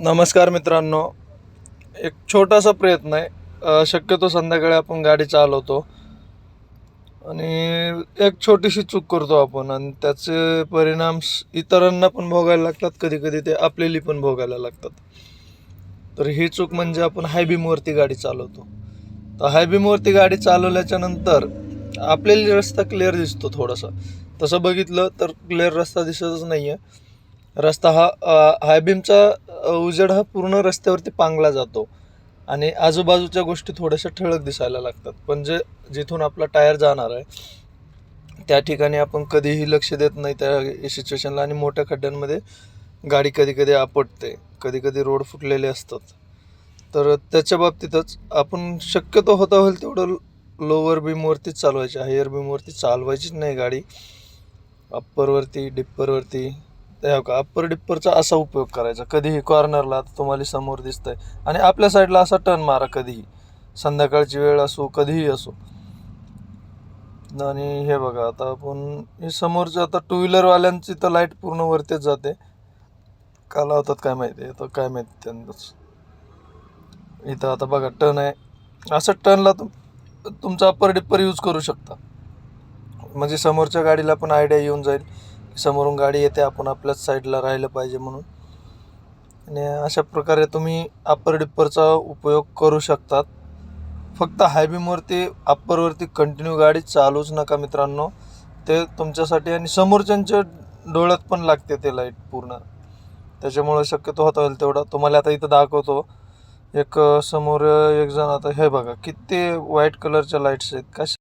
नमस्कार मित्रांनो. एक छोटासा प्रयत्न आहे. शक्यतो संध्याकाळी आपण गाडी चालवतो. आणि एक छोटीशी चूक करतो आपण आणि त्याचे परिणाम इतरांना पण भोगायला लागतात. कधी कधी ते आपल्याली पण भोगायला लागतात. तर ही चूक म्हणजे आपण हायबीमवरती गाडी चालवतो. तर हायबीमवरती गाडी चालवल्याच्या नंतर आपल्याला रस्ता क्लिअर दिसतो थोडासा. तसं बघितलं तर क्लिअर रस्ता दिसतच नाही आहे रस्ता हा हायबीमचा उजेड हा पूर्ण रस्त्यावरती पांगला जातो. आणि आजूबाजूच्या गोष्टी थोड्याशा ठळक दिसायला लागतात. पण जे जिथून आपला टायर जाणार आहे त्या ठिकाणी आपण कधीही लक्ष देत नाही त्या सिच्युएशनला आणि मोठ्या खड्ड्यांमध्ये गाडी कधी कधी आपटते. कधी कधी रोड फुटलेले असतात. तर त्याच्या बाबतीतच आपण शक्यतो होता होईल तेवढं लोअर बीमवरतीच चालवायची. हायर बीमवरती चालवायचीच नाही गाडी. अप्परवरती डिप्परवरती त्या का अप्पर डिप्परचा असा उपयोग करायचा. कधीही कॉर्नरला आता तुम्हाला समोर दिसतंय. आणि आपल्या साईडला असा टर्न मारा कधीही. संध्याकाळची वेळ असो कधीही असो. आणि हे बघा आता आपण हे समोरचं आता टू व्हीलरवाल्यांची तर लाइट पूर्ण वरतीच जाते. का लावतात काय माहिती? आता काय माहिती त्यांनाच. इथं आता बघा टर्न आहे. असं टर्नला तुम तुमचा अप्पर डिप्पर यूज करू शकता. म्हणजे समोरच्या गाडीला पण आयडिया येऊन जाईल. समोरून गाडी येते आपण आपल्याच साईडला राहिलं पाहिजे म्हणून. आणि अशा प्रकारे तुम्ही अप्पर डिप्परचा उपयोग करू शकतात. फक्त हायबीमवरती अप्परवरती कंटिन्यू गाडी चालूच नका मित्रांनो. ते तुमच्यासाठी आणि समोरच्यांच्या डोळ्यात पण लागते ते लाइट पूर्ण. त्याच्यामुळे शक्यतो होता होईल तेवढा. तुम्हाला आता इथं दाखवतो. एक समोर एक जण आता हे बघा किती व्हाईट कलरच्या लाईट्स आहेत. कशा